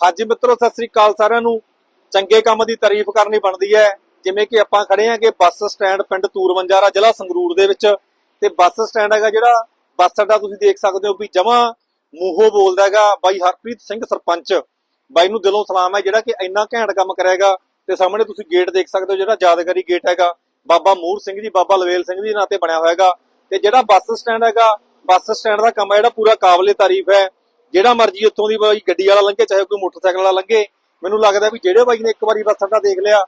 ਹਾਂਜੀ ਮਿੱਤਰੋ, ਸਤਿ ਸ੍ਰੀ ਅਕਾਲ ਸਾਰਿਆਂ ਨੂੰ। ਚੰਗੇ ਕੰਮ ਦੀ ਤਾਰੀਫ ਕਰਨੀ ਬਣਦੀ ਹੈ। ਜਿਵੇਂ ਕਿ ਆਪਾਂ ਖੜੇ ਆਂਗੇ ਬੱਸ ਸਟੈਂਡ ਪਿੰਡ ਤੂਰਮੰਜਾਰਾ ਜ਼ਿਲ੍ਹਾ ਸੰਗਰੂਰ ਦੇ ਵਿੱਚ। ਤੇ ਬੱਸ ਸਟੈਂਡ ਹੈਗਾ ਜਿਹੜਾ, ਬੱਸ ਅੱਡਾ ਤੁਸੀਂ ਦੇਖ ਸਕਦੇ ਹੋ ਵੀ ਜਮਾ ਮੂੰਹੋਂ ਬੋਲਦਾ ਹੈਗਾ ਬਾਈ ਹਰਪ੍ਰੀਤ ਸਿੰਘ ਸਰਪੰਚ। ਬਾਈ ਨੂੰ ਦਿਲੋਂ ਸਲਾਮ ਹੈ ਜਿਹੜਾ ਕਿ ਇੰਨਾ ਘੈਂਟ ਕੰਮ ਕਰੇਗਾ ਤੇ ਸਾਹਮਣੇ ਤੁਸੀਂ ਗੇਟ ਦੇਖ ਸਕਦੇ ਹੋ ਜਿਹੜਾ ਯਾਦਗਾਰੀ ਗੇਟ ਹੈਗਾ। ਬਾਬਾ ਮੂਰ ਸਿੰਘ ਜੀ, ਬਾਬਾ ਲਵੇਲ ਸਿੰਘ ਜੀ ਦੇ ਨਾਂ ਤੇ ਬਣਿਆ ਹੋਇਆ ਹੈਗਾ। ਤੇ ਜਿਹੜਾ ਬੱਸ ਸਟੈਂਡ ਹੈਗਾ, ਬੱਸ ਸਟੈਂਡ ਦਾ ਕੰਮ ਹੈ ਜਿਹੜਾ ਪੂਰਾ ਕਾਬਲੇ ਤਾਰੀਫ ਹੈ। ਜਿਹੜਾ ਮਰਜ਼ੀ ਉੱਥੋਂ ਦੀ ਬਾਈ ਗੱਡੀ ਵਾਲਾ ਲੰਘੇ, ਚਾਹੇ ਕੋਈ ਮੋਟਰਸਾਈਕਲ ਵਾਲਾ ਲੰਘੇ, ਮੈਨੂੰ ਲੱਗਦਾ ਵੀ ਜਿਹੜੇ ਬਾਈ ਨੇ ਇੱਕ ਵਾਰੀ ਬੱਸ ਅੱਡਾ ਦੇਖ ਲਿਆ,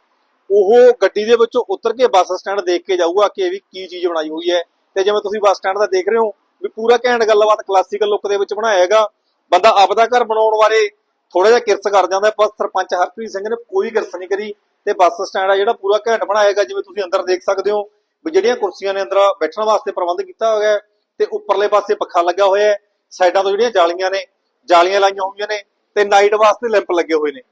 ਉਹ ਗੱਡੀ ਦੇ ਵਿੱਚੋਂ ਉਤਰ ਕੇ ਬੱਸ ਸਟੈਂਡ ਦੇਖ ਕੇ ਜਾਊਗਾ ਕਿ ਇਹ ਵੀ ਕੀ ਚੀਜ਼ ਬਣਾਈ ਹੋਈ ਹੈ। ਤੇ ਜਿਵੇਂ ਤੁਸੀਂ ਬੱਸ ਸਟੈਂਡ ਦਾ ਦੇਖ ਰਹੇ ਹੋ, ਵੀ ਪੂਰਾ ਘੈਂਟ ਗੱਲਬਾਤ ਕਲਾਸੀਕਲ ਲੁੱਕ ਦੇ ਵਿੱਚ ਬਣਾਇਆ ਹੈਗਾ। ਬੰਦਾ ਆਪਦਾ ਘਰ ਬਣਾਉਣ ਬਾਰੇ ਥੋੜਾ ਜਿਹਾ ਕਿਰਸ ਕਰ ਜਾਂਦਾ ਪਰ ਸਰਪੰਚ ਹਰਪ੍ਰੀਤ ਸਿੰਘ ਨੇ ਕੋਈ ਕਿਰਸ ਨਹੀਂ ਕਰੀ ਤੇ ਬੱਸ ਸਟੈਂਡ ਆ ਜਿਹੜਾ ਪੂਰਾ ਘੈਂਟ ਬਣਾਇਆ ਹੈਗਾ, ਜਿਵੇਂ ਤੁਸੀਂ ਅੰਦਰ ਦੇਖ ਸਕਦੇ ਹੋ, ਵੀ ਜਿਹੜੀਆਂ ਕੁਰਸੀਆਂ ਨੇ ਅੰਦਰ ਬੈਠਣ ਵਾਸਤੇ ਪ੍ਰਬੰਧ ਕੀਤਾ ਹੋਇਆ ਹੈ ਤੇ ਉੱਪਰਲੇ ਪਾਸੇ ਪੱਖਾ ਲੱਗਾ ਹੋਇਆ ਹੈ, ਸਾਈਡਾਂ ਤੋਂ ਜਿਹੜੀਆਂ ਜਾਲੀਆਂ ਨੇ ਜਾਲੀਆਂ ਲਾਈਆਂ ਹੋਈਆਂ ਨੇ ਤੇ ਨਾਈਟ ਵਾਸਤੇ ਲੈਂਪ ਲੱਗੇ ਹੋਏ ਨੇ।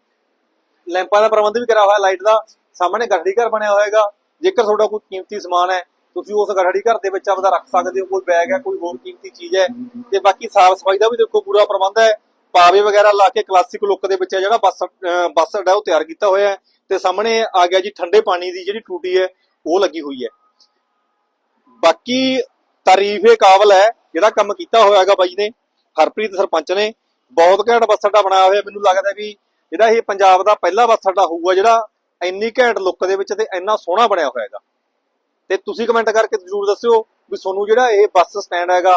ਲੈਂਪਾਂ ਦਾ ਪ੍ਰਬੰਧ ਵੀ ਕਰਿਆ ਹੋਇਆ ਲਾਈਟ ਦਾ ਸਾਹਮਣੇ ਗੱਡੀ ਘਰ ਬਣਿਆ ਹੋਏਗਾ ਜੇਕਰ ਤੁਹਾਡਾ ਕੋਈ ਕੀਮਤੀ ਸਮਾਨ ਹੈ, ਤੁਸੀਂ ਉਸ ਗੱਡੀ ਘਰ ਦੇ ਵਿੱਚ ਆਪਦਾ ਰੱਖ ਸਕਦੇ ਹੋ, ਕੋਈ ਬੈਗ ਹੈ, ਕੋਈ ਹੋਰ ਕੀਮਤੀ ਚੀਜ਼ ਹੈ। ਤੇ ਬਾਕੀ ਸਾਫ਼ ਸਫ਼ਾਈ ਦਾ ਵੀ ਦੇਖੋ ਪੂਰਾ ਪ੍ਰਬੰਧ ਹੈ। ਪਾਵੇ ਵਗੈਰਾ ਲਾ ਕੇ ਕਲਾਸਿਕ ਲੁੱਕ ਦੇ ਵਿੱਚ ਹੈ ਜਿਹੜਾ ਬੱਸ ਬੱਸ ਅੱਡਾ ਉਹ ਤਿਆਰ ਕੀਤਾ ਹੋਇਆ ਹੈ। ਤੇ ਸਾਹਮਣੇ ਆ ਗਿਆ ਜੀ ਠੰਡੇ ਪਾਣੀ ਦੀ ਜਿਹੜੀ ਟੂਟੀ ਹੈ, ਉਹ ਲੱਗੀ ਹੋਈ ਹੈ। ਬਾਕੀ ਤਾਰੀਫੇ ਕਾਬਲ ਹੈ, ਜਿਹੜਾ ਕੰਮ ਕੀਤਾ ਹੋਇਆ ਹੈਗਾ ਬਾਈ ਨੇ, ਹਰਪ੍ਰੀਤ ਸਰਪੰਚ ਨੇ ਬਹੁਤ ਘੈਂਟ ਬੱਸ ਅੱਡਾ ਬਣਾਇਆ ਹੋਇਆ। ਮੈਨੂੰ ਲੱਗਦਾ ਵੀ ਜਿਹੜਾ ਇਹ ਪੰਜਾਬ ਦਾ ਪਹਿਲਾ ਬੱਸ ਅੱਡਾ ਹੋਊਗਾ, ਜਿਹੜਾ ਇੰਨੀ ਘੈਂਟ ਲੁੱਕ ਦੇ ਵਿੱਚ ਤੇ ਇੰਨਾ ਸੋਹਣਾ ਬਣਿਆ ਹੋਇਆ ਹੈਗਾ। ਤੇ ਤੁਸੀਂ ਕਮੈਂਟ ਕਰਕੇ ਜਰੂਰ ਦੱਸਿਓ ਵੀ ਤੁਹਾਨੂੰ ਜਿਹੜਾ ਇਹ ਬੱਸ ਸਟੈਂਡ ਹੈਗਾ,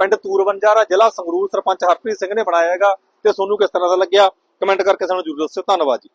ਪਿੰਡ ਤੂਰਵੰਜਾਰਾ ਜ਼ਿਲ੍ਹਾ ਸੰਗਰੂਰ ਸਰਪੰਚ ਹਰਪ੍ਰੀਤ ਸਿੰਘ ਨੇ ਬਣਾਇਆ ਹੈਗਾ ਤੇ ਤੁਹਾਨੂੰ ਕਿਸ ਤਰ੍ਹਾਂ ਦਾ ਲੱਗਿਆ? ਕਮੈਂਟ ਕਰਕੇ ਸਾਨੂੰ ਜਰੂਰ ਦੱਸਿਓ। ਧੰਨਵਾਦ ਜੀ।